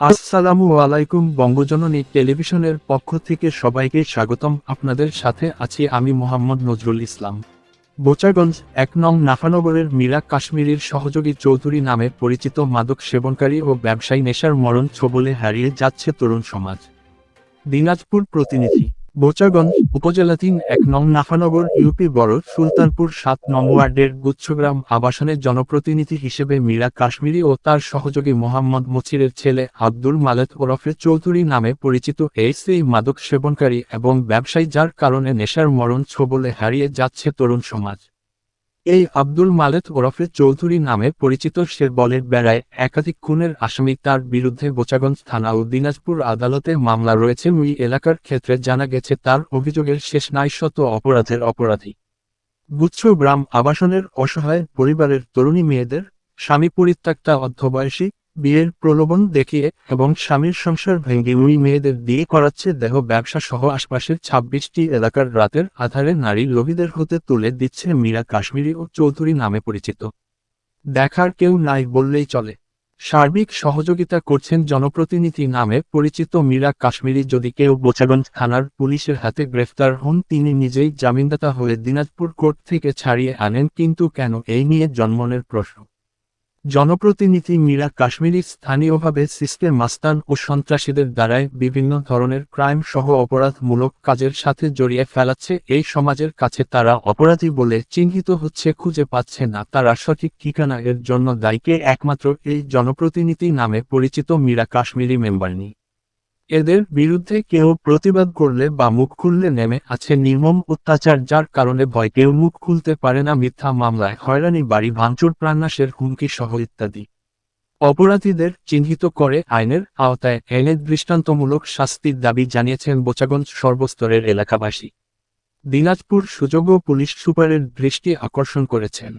আসসালামু আলাইকুম বঙ্গজননী টেলিভিশনের পক্ষ থেকে সবাইকে স্বাগতম। আপনাদের সাথে আছি আমি মোহাম্মদ নজরুল ইসলাম। বোচাগঞ্জ এক নং নাফানগরের মীরা কাশ্মীরের সহযোগী চৌধুরী নামে পরিচিত মাদক সেবনকারী ও ব্যবসায়ী নেশার মরণ ছবলে হারিয়ে যাচ্ছে তরুণ সমাজ। দিনাজপুর প্রতিনিধি বোচাগঞ্জ উপজেলাধীন এক নং নাফানগর, ইউপি বড় সুলতানপুর সাত নং ওয়ার্ডের গুচ্ছগ্রাম আবাসনের জনপ্রতিনিধি হিসেবে মীরা কাশ্মীরি ও তার সহযোগী মোহাম্মদ মুচিরের ছেলে আব্দুল মালেদ ওরফে চৌধুরী নামে পরিচিত এই মাদক সেবনকারী এবং ব্যবসায়ী যার কারণে নেশার মরণ ছোবলে হারিয়ে যাচ্ছে তরুণ সমাজ। এই আব্দুল মালেদ ওরফে চৌধুরী নামে পরিচিত সে বলের বেড়ায় একাধিক খুনের আসামি তার বিরুদ্ধে বোচাগঞ্জ থানা ও দিনাজপুর আদালতে মামলা রয়েছে। ওই এলাকার ক্ষেত্রে জানা গেছে, তার অভিযোগের শেষ নাই শত অপরাধের অপরাধী। গুচ্ছ গ্রাম আবাসনের অসহায় পরিবারের তরুণী মেয়েদের স্বামী পরিত্যক্তা অর্ধবয়সী বিয়ের প্রলোভন দেখিয়ে এবং স্বামীর সংসার ভেঙে ওই মেয়েদের দিয়ে করাচ্ছে দেহ ব্যবসা সহ আশপাশের ছাব্বিশটি এলাকার রাতের আধারে নারী লোভীদের হতে তুলে দিচ্ছে মীরা কাশ্মীরি ও চৌধুরী নামে পরিচিত। দেখার কেউ নাই বললেই চলে। সার্বিক সহযোগিতা করছেন জনপ্রতিনিধি নামে পরিচিত মীরা কাশ্মীরি যদি কেউ বোচাগঞ্জ থানার পুলিশের হাতে গ্রেফতার হন, তিনি নিজেই জামিনদাতা হয়ে দিনাজপুর কোর্ট থেকে ছাড়িয়ে আনেন। কিন্তু কেন এই নিয়ে জন্মনের প্রশ্ন? জনপ্রতিনিধি মীরা কাশ্মীরি স্থানীয়ভাবে সিস্টেম মাস্তান ও সন্ত্রাসীদের দ্বারায় বিভিন্ন ধরনের ক্রাইম সহ অপরাধমূলক কাজের সাথে জড়িয়ে ফেলাচ্ছে এই সমাজের কাছে তারা অপরাধী বলে চিহ্নিত হচ্ছে, খুঁজে পাচ্ছে না। তারা সঠিক ঠিকানা এর জন্য দায়ীকে একমাত্র এই জনপ্রতিনিধি নামে পরিচিত মীরা কাশ্মীরি মেম্বারনি এদের বিরুদ্ধে কেউ প্রতিবাদ করলে বা মুখ খুললে নেমে আছে নির্মম অত্যাচার, যার কারণে ভয়। কেউ মুখ খুলতে পারে না মিথ্যা মামলায়, হয়রানি, বাড়ি ভাঙচুর, প্রাণনাশের হুমকি সহ ইত্যাদি। অপরাধীদের চিহ্নিত করে আইনের আওতায় এনে দৃষ্টান্তমূলক শাস্তির দাবি জানিয়েছেন বোচাগঞ্জ সর্বস্তরের এলাকাবাসী। দিনাজপুর সুযোগ্য পুলিশ সুপারের দৃষ্টি আকর্ষণ করেছেন।